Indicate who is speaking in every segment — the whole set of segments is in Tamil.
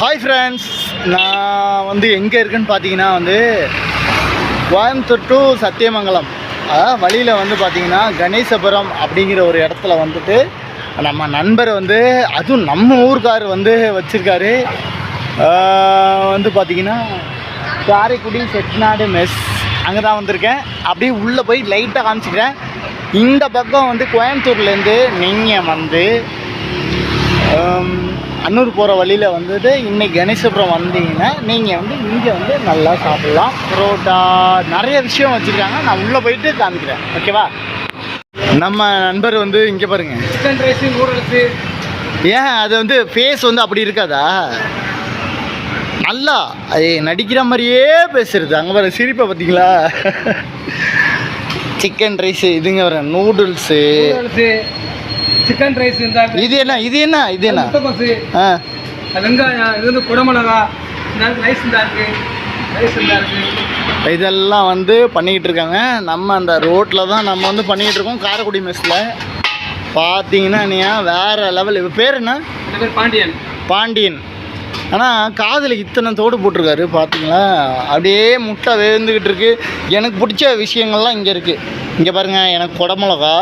Speaker 1: ஹாய் ஃப்ரெண்ட்ஸ் நான் வந்து எங்கே இருக்குன்னு பார்த்தீங்கன்னா வந்து கோயம்புத்தூர் டு சத்தியமங்கலம். அதாவது வழியில் வந்து பார்த்தீங்கன்னா கணேசபுரம் அப்படிங்கிற ஒரு இடத்துல வந்துட்டு நம்ம நண்பர் வந்து அதுவும் நம்ம ஊர்க்கார் வந்து வச்சுருக்காரு. வந்து பார்த்தீங்கன்னா காரைக்குடி செட்டிநாடு மெஸ் அங்கே தான் வந்திருக்கேன். அப்படியே உள்ளே போய் லைட்டாக காமிச்சிக்கிறேன். இந்த பக்கம் வந்து கோயம்புத்தூர்லேருந்து நீங்கள் வந்து அன்னூர் போகிற வழியில் வந்துட்டு இன்னைக்கு கணேசபுரம் வந்தீங்கன்னா நீங்கள் வந்து இங்கே வந்து நல்லா சாப்பிட்லாம். பரோட்டா நிறைய விஷயம் வச்சுருக்காங்க. நான் உள்ளே போயிட்டு காமிக்கிறேன். ஓகேவா? நம்ம நண்பர் வந்து இங்கே பாருங்க.
Speaker 2: சிக்கன் ரைஸ் நூடுல்ஸு
Speaker 1: ஏன் அது வந்து ஃபேஸ் வந்து அப்படி இருக்காதா? நல்லா அது நடிக்கிற மாதிரியே பேசுறது. அங்கே பாருங்க சிரிப்பை பார்த்தீங்களா? சிக்கன் ரைஸு இதுங்க வர நூடுல்ஸு
Speaker 2: நூடுல்ஸு சிக்கன் ரைஸ் இந்த
Speaker 1: இது என்ன இது என்ன இது என்ன?
Speaker 2: முட்டைக்கோசு
Speaker 1: ஆ.
Speaker 2: வெங்காயம் இது வந்து குடமிளகா ரைஸ் இந்த இருக்கு. ரைஸ் இந்த இருக்கு.
Speaker 1: இதெல்லாம் வந்து பண்ணிக்கிட்டு இருக்காங்க. நம்ம அந்த ரோட்டில் தான் நம்ம வந்து பண்ணிக்கிட்டு இருக்கோம். காரைக்குடி மெஸ்ஸில் பார்த்தீங்கன்னா நீ வேறு லெவல் இவ பேர் என்ன?
Speaker 2: பேர் பாண்டியன்.
Speaker 1: பாண்டியன். ஆனால் காதில் இத்தனை தோடு போட்டிருக்காரு பார்த்தீங்களா அப்படியே முட்டை வேந்துக்கிட்டு இருக்கு. எனக்கு பிடிச்ச விஷயங்கள்லாம் இங்கே இருக்குது இங்கே பாருங்கள் எனக்கு குடமிளகா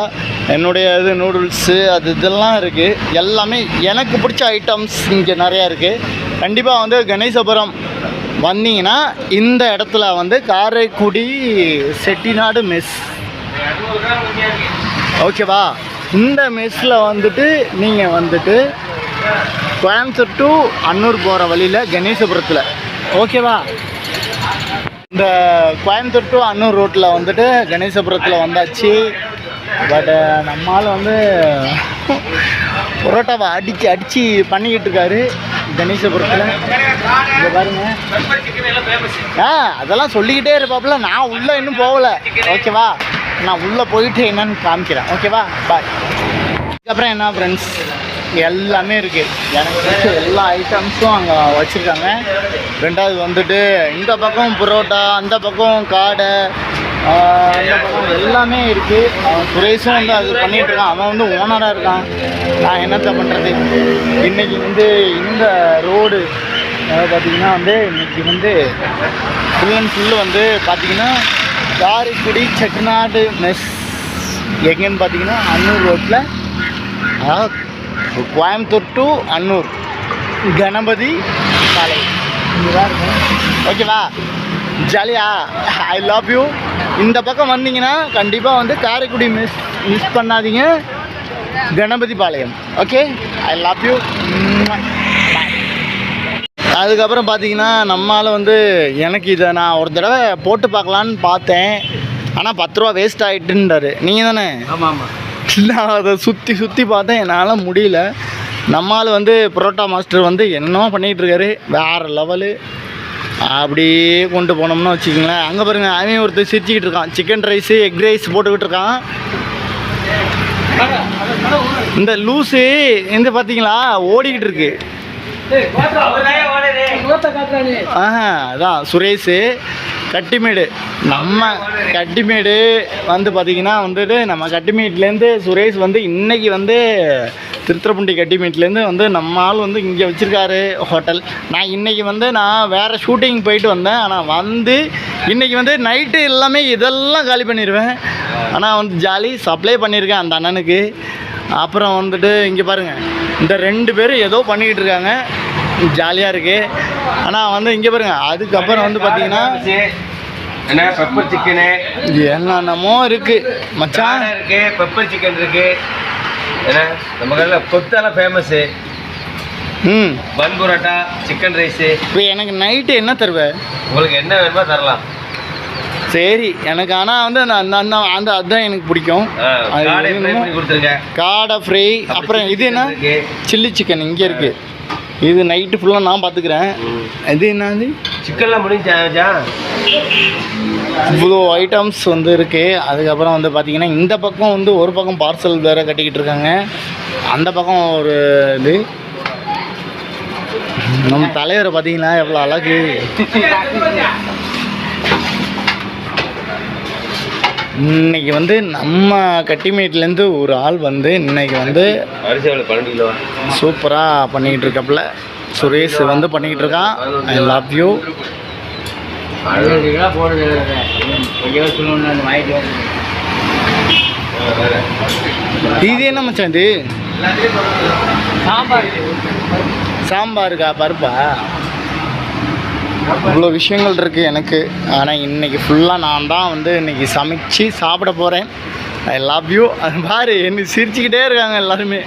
Speaker 1: என்னுடைய இது நூடுல்ஸு அது இதெல்லாம் இருக்குது எல்லாமே எனக்கு பிடிச்ச ஐட்டம்ஸ் இங்கே நிறையா இருக்குது கண்டிப்பாக வந்து கணேசபுரம் வந்தீங்கன்னா இந்த இடத்துல வந்து காரைக்குடி செட்டிநாடு மெஸ் ஓகேவா இந்த மெஸ்ஸில் வந்துட்டு நீங்கள் வந்துட்டு கோயம்புத்தூர் டு அன்னூர் போகிற வழியில் கணேசபுரத்தில். ஓகேவா இந்த கோயம்புத்தூர் டு அன்னூர் ரோட்டில் வந்துட்டு கணேசபுரத்தில் வந்தாச்சு. பட்டு uh, நம்மால் வந்து பரோட்டாவை அடித்து அடித்து பண்ணிக்கிட்டு இருக்காரு கணேசபுரத்தில். இங்கே பாருங்க. ஆ அதெல்லாம் சொல்லிக்கிட்டே இருப்பாப்புல. நான் உள்ளே இன்னும் போகலை. ஓகேவா? நான் உள்ளே போயிட்டு என்னன்னு காமிக்கிறேன். ஓகேவா? பாய் அதுக்கப்புறம் என்ன ஃப்ரெண்ட்ஸ் எல்லாமே இருக்குது எனக்கு பிடிச்ச எல்லா ஐட்டம்ஸும் அங்கே வச்சுருக்காங்க. ரெண்டாவது வந்துட்டு இந்த பக்கம் புரோட்டா அந்த பக்கம் காடை எல்லாமே இருக்குது அவன் சுரேஷும் வந்து அது பண்ணிகிட்டு இருக்கான். அவன் வந்து ஓனராக இருக்கான். நான் என்னத்தை பண்ணுறது இன்றைக்கி வந்து இந்த ரோடு அதாவது பார்த்தீங்கன்னா வந்து இன்னைக்கு வந்து ஃபுல் அண்ட் ஃபுல்லு வந்து பார்த்தீங்கன்னா காரைக்குடி செட்டிநாடு மெஸ் எங்கேன்னு பார்த்தீங்கன்னா அன்னூர் ரோட்டில் அதாவது கோயம்புத்தூர் டு அன்னூர் கணபதி சாலை. இங்கே தான் இருக்கும் ஓகேவா ஜாலியா ஐ லவ் யூ இந்த பக்கம் வந்தீங்கன்னா கண்டிப்பாக வந்து காரைக்குடி மிஸ் மிஸ் பண்ணாதீங்க. Ganapathi Palayam. Okay I love you அதுக்கப்புறம் பார்த்தீங்கன்னா நம்மால் வந்து எனக்கு இதை நான் ஒரு தடவை போட்டு பார்க்கலான்னு பார்த்தேன். ஆனால் பத்து ரூபா வேஸ்ட் ஆகிட்டுன்றாரு நீங்கள் தானே?
Speaker 2: ஆமாம் ஆமாம்
Speaker 1: நான் அதை சுற்றி சுற்றி பார்த்தேன். என்னால் முடியல. நம்மால் வந்து புரோட்டா மாஸ்டர் வந்து என்னமோ பண்ணிகிட்டு இருக்காரு. வேறு லெவலு அப்படியே கொண்டு போனோம்னு வச்சுக்கோங்களேன். அங்கே பாருங்க அவன் ஒருத்தர் சிரிச்சுக்கிட்டு இருக்கான். சிக்கன் ரைஸு எக் ரைஸ் போட்டுக்கிட்டு இருக்கான். இந்த லூஸு இந்த பார்த்தீங்களா ஓடிக்கிட்டு இருக்கு. ஆஹா அதான் சுரேஷு. கட்டிமேடு. நம்ம கட்டிமேடு வந்து பார்த்திங்கன்னா வந்துட்டு நம்ம கட்டிமேட்லேருந்து சுரேஷ் வந்து இன்னைக்கு வந்து திருத்துறப்பூண்டி கட்டிமேட்லேருந்து வந்து நம்ம ஆள் வந்து இங்கே வச்சுருக்காரு ஹோட்டல். நான் இன்றைக்கி வந்து நான் வேறு ஷூட்டிங் போயிட்டு வந்தேன். ஆனால் வந்து இன்றைக்கி வந்து நைட்டு எல்லாமே இதெல்லாம் காலி பண்ணிடுவேன் ஆனால் வந்து ஜாலி சப்ளை பண்ணியிருக்கேன் அந்த அண்ணனுக்கு. அப்புறம் வந்துட்டு இங்கே பாருங்கள் இந்த ரெண்டு பேரும் ஏதோ பண்ணிக்கிட்டு இருக்காங்க. ஜாலியாக இருக்குது ஆனால் வந்து இங்கே பாருங்க. அதுக்கப்புறம் வந்து பார்த்தீங்கன்னா
Speaker 3: என்ன பெப்பர் சிக்கனு
Speaker 1: என்னென்னமோ இருக்குது மச்சான்.
Speaker 3: சாடை இருக்கு பெப்பர் சிக்கன் இருக்கு. என்ன நம்ம கடையில் கொத்தெல்லாம் ஃபேமஸ்ஸு
Speaker 1: ம்.
Speaker 3: பன் புரோட்டா சிக்கன் ரைஸு
Speaker 1: இப்போ எனக்கு நைட்டு என்ன தருவ?
Speaker 3: உங்களுக்கு என்ன வேணுமோ தரலாம்.
Speaker 1: சரி எனக்கு ஆனால் வந்து அந்த அந்த அந்த அந்த அதுதான் எனக்கு பிடிக்கும்.
Speaker 3: ஆ,
Speaker 1: அது
Speaker 3: காடை ஃப்ரை
Speaker 1: என்னமோ-
Speaker 3: பண்ணி கொடுத்துருங்க
Speaker 1: காடை ஃப்ரை அப்புறம் இது என்ன?
Speaker 3: இருக்கு.
Speaker 1: சில்லி சிக்கன் இங்கே இருக்குது இது நைட்டு ஃபுல்லாக நான் பார்த்துக்கிறேன்
Speaker 3: ம்.
Speaker 1: இது என்னது?
Speaker 3: சிக்கன்லாம் முடிஞ்சா
Speaker 1: இவ்வளோ ஐட்டம்ஸ் வந்து இருக்குது அதுக்கப்புறம் வந்து பார்த்திங்கன்னா இந்த பக்கம் வந்து ஒரு பக்கம் பார்சல் வேறு கட்டிக்கிட்டு இருக்காங்க. அந்த பக்கம் ஒரு இது. நம்ம தலைவரை பார்த்தீங்கன்னா எவ்வளோ அழகு. இன்னைக்கு வந்து நம்ம கட்டிமேட்லேருந்து ஒரு ஆள் வந்து இன்னைக்கு வந்து சூப்பராக பண்ணிக்கிட்டு இருக்காப்புல. சுரேஷ் வந்து பண்ணிக்கிட்டு இருக்கான். ஐ லவ் யூ
Speaker 3: போடுறது கொஞ்சம் சொல்லணும்னு அந்த வாங்கிட்டு
Speaker 1: இது என்ன மச்சான் இது?
Speaker 2: சாம்பார்.
Speaker 1: சாம்பாருக்கா? பருப்பா? இவ்வளோ விஷயங்கள் இருக்குது எனக்கு. ஆனால் இன்னைக்கு ஃபுல்லாக நான் தான் வந்து இன்னைக்கு சமைச்சு சாப்பிட போகிறேன் ஐ லவ் யூ அது பாரு என்ன சிரிச்சுக்கிட்டே இருக்காங்க எல்லாருமே.